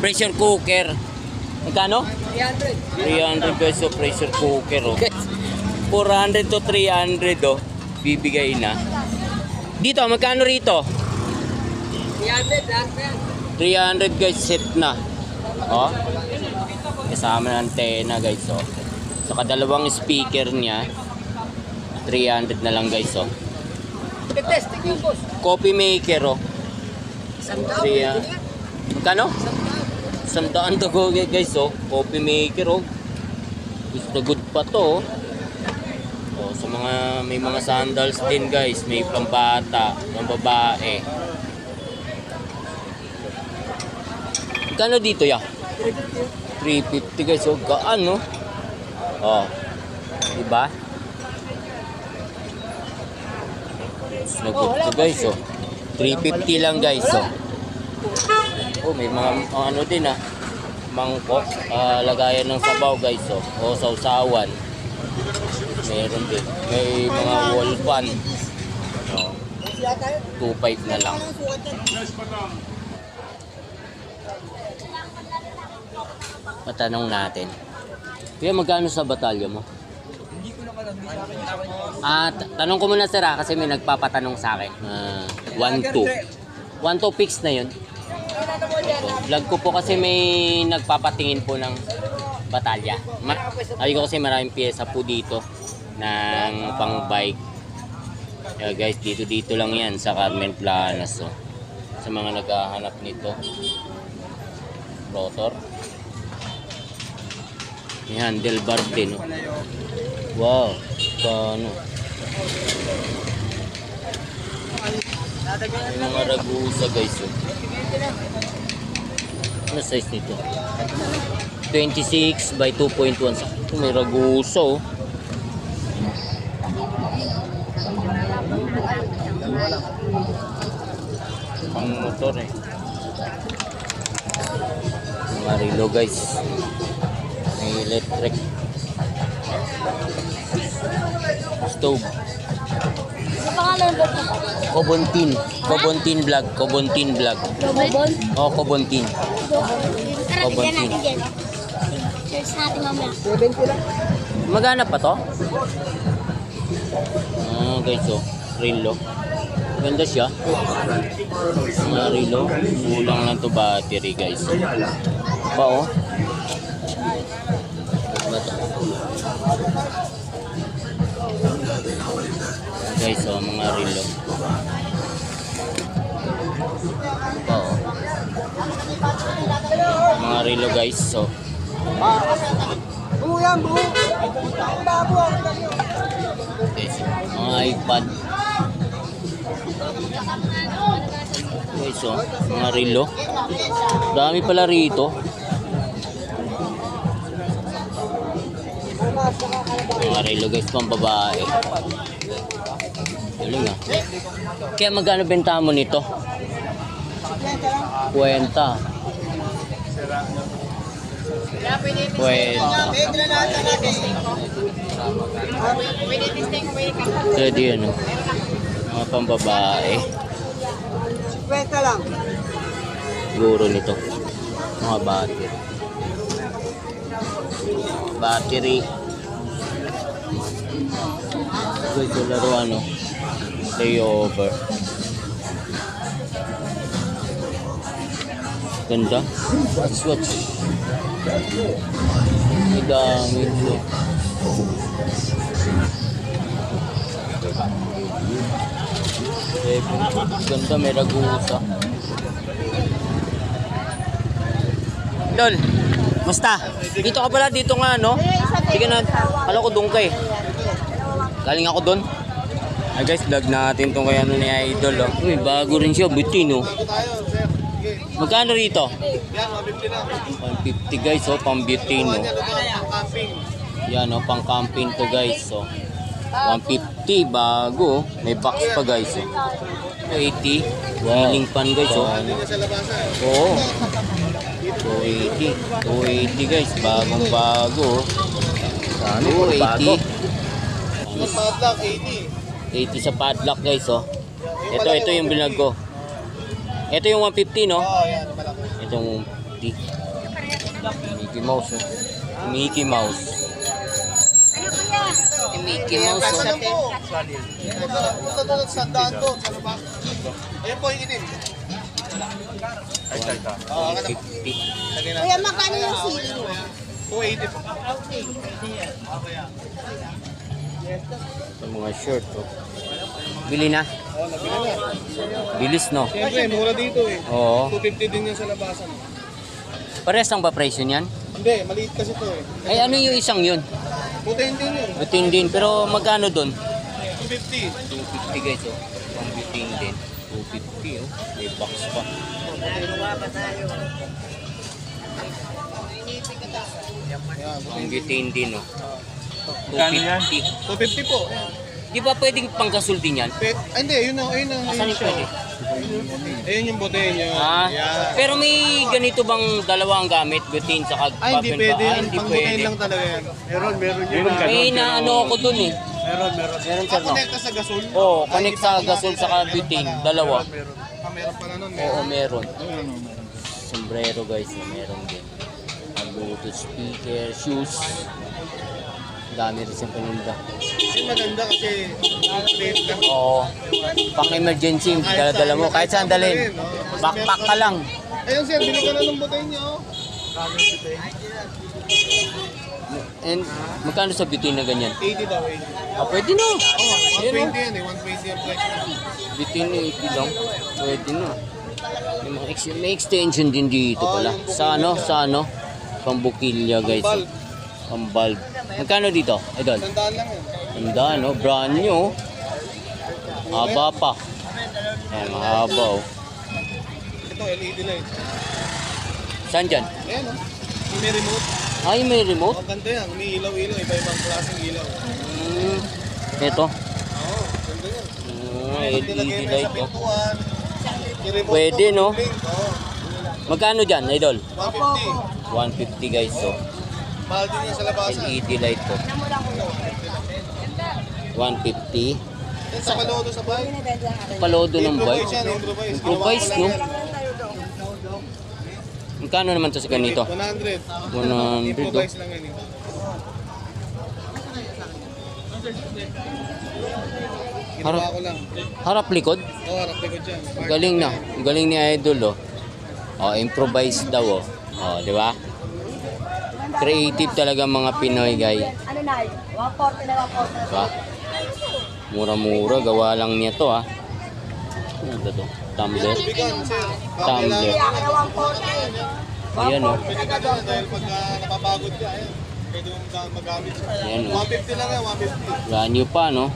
Pressure cooker. Magkano? 300. 300 peso pressure cooker oh. 400 to 300 oh. Bibigay na. Dito, magkano rito? 300, lahat na yan. 300 guys, set na. Oh. Kasama ng antena guys oh. Saka dalawang speaker niya. 300 na lang guys oh. Testing yung boss. Coffee maker oh. Isang daan. Daan. Sandaan to go guys oh. Coffee maker oh. Is the good pa to oh. Oh, sa mga may mga sandals din guys, may pambata, pambabae. Magkano dito ya? 350 guys, oh, gaan no? Oh. Diba? Is the good to guys oh. 350 lang guys oh. Oh, may mga mga ano din ah. Mangkok, ah, lagayan ng sabaw guys oh. O sausawan. Meron din. May mga wall fan. Oh, 2.5 na lang. Patanong natin. Kaya magkano sa batalya mo? Ah, t- tanong ko muna sir ah, kasi may nagpapatanong sa akin. Ah, 1-2. 1-2 fix na yun. Opo. Vlog ko po kasi may nagpapatingin po ng batalya. Ma Sabi ko kasi maraming pyesa po dito ng pang bike. Kaya guys, dito dito lang yan sa Carmen Planas. So. Sa mga naghahanap nito. Rotor. May handlebar din. Oh. Wow. Kano. May mga ragusa guys. Oh. Ano size nito? 26 by 2.1. Sakto, May ragusa oh. Ang motor eh. Mga guys. May electric. Stove. Pangalan ba ito? Kobontin. Kobontin vlog. Kobontin vlog. Robobon? Oh, Kobontin. Tara, Kobontin. tignan natin dyan. Search natin mamaya. 70 lang. Magana pa to? Ah, guys, oh. Relo. Ganda siya. Mga relo. Kulang lang to battery, guys. Pa, oh. Ano to? Guys, oh, mga relo. Oh. Mga relo, guys. So, Buo yan, buo. Guys, mga iPad. Guys, oh, mga relo. Dami pala rito. Mga relo guys, pang babae. Galing ah. Kaya magkano benta mo nito? Kwenta. Kwenta. Pwede yun, oh. Mga pambabae. 50 lang. Siguro nito. Mga battery. Battery. Ito ito laro ano. Layover. Ganda. Watch, watch. May gamit no. Eh, Ganda, may ragusa. Lol, musta? Dito ka pala, dito nga, no? Sige na, kala ko doon ka eh. Galing ako doon. Ay guys, vlog natin tong kay ano ni Idol, oh. Uy, bago rin siya, buti, no? Magkano rito? 150 guys, oh, pang beauty, no? Yan, oh, pang camping to guys, oh. 150, bago, oh. May box pa guys, oh. 80, Healing pan guys, oh. Oo. 280. 280 guys, bagong bago. Ano, 280. Padlock, 80. 80 sa padlock guys, oh. Ito, ito yung binag ko. Ito yung 150, no? Oo, yan. Malaki. itong di. Mickey Mouse. Oh. Mickey Mouse. Mickey Mouse. Oh. Punta doon sa sandaan labas. Ayun po yung itim. Oo, ano po. 150. Lagay na. Kuya, magkano yung sili mo? 280 po. Yung mga short. Oh. Bili na. Oo, nabili na. Bilis no. Siyempre, mura dito eh. Oo. 250 din yan sa labasan. Parehas lang ba presyo niyan? Hindi, maliit kasi to eh. Ay ano yung isang yun? Putin din yun. Buting din. Pero magkano doon? 250. 250 guys oh. Pang buting din. 250 oh. May box pa. Pang buting din oh. Yan? 250. 250 po. Di ba pwedeng panggasol din yan? Pe- ah, hindi, yun ang, ayun ang, ayun yung siya. pwede? Ayun yung bote niya. Ah, Yan. pero may ganito bang dalawang gamit? Butin sa Ay, hindi pa? pwede. Ah, yan. hindi Pang bote pwede. lang talaga yan. Meron, meron yun. May naano ako dun eh. Meron, meron. Meron, Ah, sir, no? connecta sa gasol? Oo, Ay, connect sa gasol Meron butin. pala. Dalawa. Meron, meron. Ah, meron pala nun. Oo, Meron. meron. Meron. Sombrero guys, eh, meron din. Ang Bluetooth speaker, shoes. Dami rin siyang paninda. Yung maganda kasi rate lang. Oo. Pang emergency, dala-dala mo. Kahit saan dalhin. Backpack ka lang. Ayun sir, bili ka na ng bote niya oh. And magkano sa butin na ganyan? 80 daw, 80. Ah, pwede na. Oh, Ayun, 120 yan eh, 120 ang price niya. Butin na 80 lang. Pwede na. May, mga ex- may extension din dito pala. Sa ano? Sa ano? Pambukilya guys. Ang bulb. Magkano dito? Idol? Sandaan lang yan. Ganda, no? Brand new. Haba pa. Ayan, mahaba, oh. Ito, LED light. Saan dyan? Ayan oh. Yung May remote. Ay, may remote. Oh, ganda yan. May ilaw-ilaw. Iba-ibang klaseng ilaw. Mm. Ito. Oo, oh, ganda yan. Mm, Pwede LED light, oh. Pwede, no? Magkano dyan, idol? 150. 150 guys, so. Mahal din yan sa labasan. LED light to. 150. Yan sa palodo sa bahay. Palodo ng bike. Improvise yan, improvise. Improvise, no? yan. Magkano naman to sa ganito? 100. 100, Improvise lang yan. eh. Harap-. Harap likod? Oo, harap likod dyan. Galing na. Galing ni Idol, oh. Oh, improvise daw, oh. Oh, di ba? Creative talaga mga Pinoy, guys. Ano na? 140 na 140. Diba? Mura-mura, gawa lang niya to, ah. Ano ba to? Tumbler? Tumbler. Kaya ka na 140. Ayan, oh. Ka dyan dahil pag ah, napapagod ka, ayan. Pwede mo ga- magamit siya. Ayan, oh. 150 lang yan, 150. Brand new pa, no?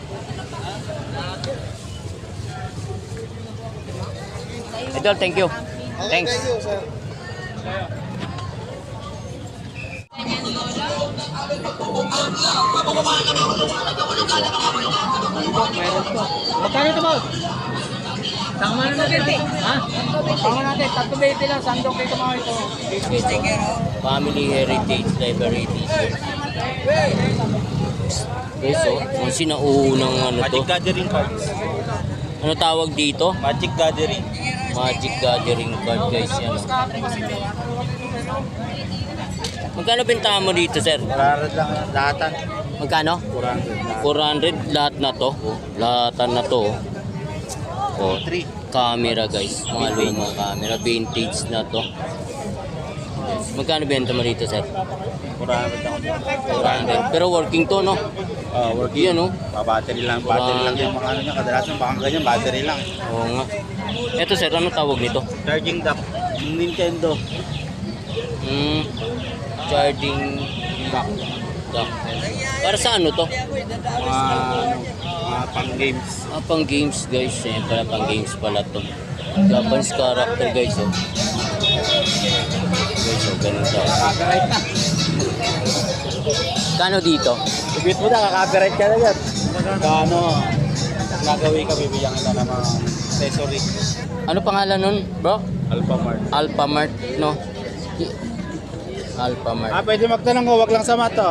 Idol, thank you. Thanks. thank you, sir. Magkano ito, boss? Tama na natin. Ha? Tama natin. Tatlo baby lang. Sandok dito mga ito. Family Heritage Library t-shirt. Guys, oh. Kung sinaunang ano to. Magic Gathering cards. Ano tawag dito? Magic Gathering. Magic Gathering card, guys. Yan, oh. Magkano bentahan mo dito, sir? Pararad lang lahatan. Magkano? 400 400 lahat na to. Oh, lahatan na to. Oh, 3. camera guys. Mga lumang camera. Vintage na to. Magkano benta mo dito, sir? 400 ako. 400. Pero working to, no? Ah, working. Yan, oh. Ah, battery lang. Battery lang yung mga ano niya. Kadalasan baka ganyan, battery lang. Oo nga. Eto, sir. Ano tawag nito? Charging dock. Nintendo. Hmm. Charging dock. Dock. Para sa ano to? Mga, ano, mga pang games. Ah, pang games guys. Ayan pala, pang games pala to. Japanese character guys, oh. Guys, oh, ganun daw. Copyright na. Kano dito? Ibit mo na, copyright ka na yan. Kano, nagawin ka, bibigyan kita ng mga accessory. Ano pangalan nun, bro? Alphamart. Alphamart, no? Alphamart. Ah, pwede magtanong ko, wag lang sa mato.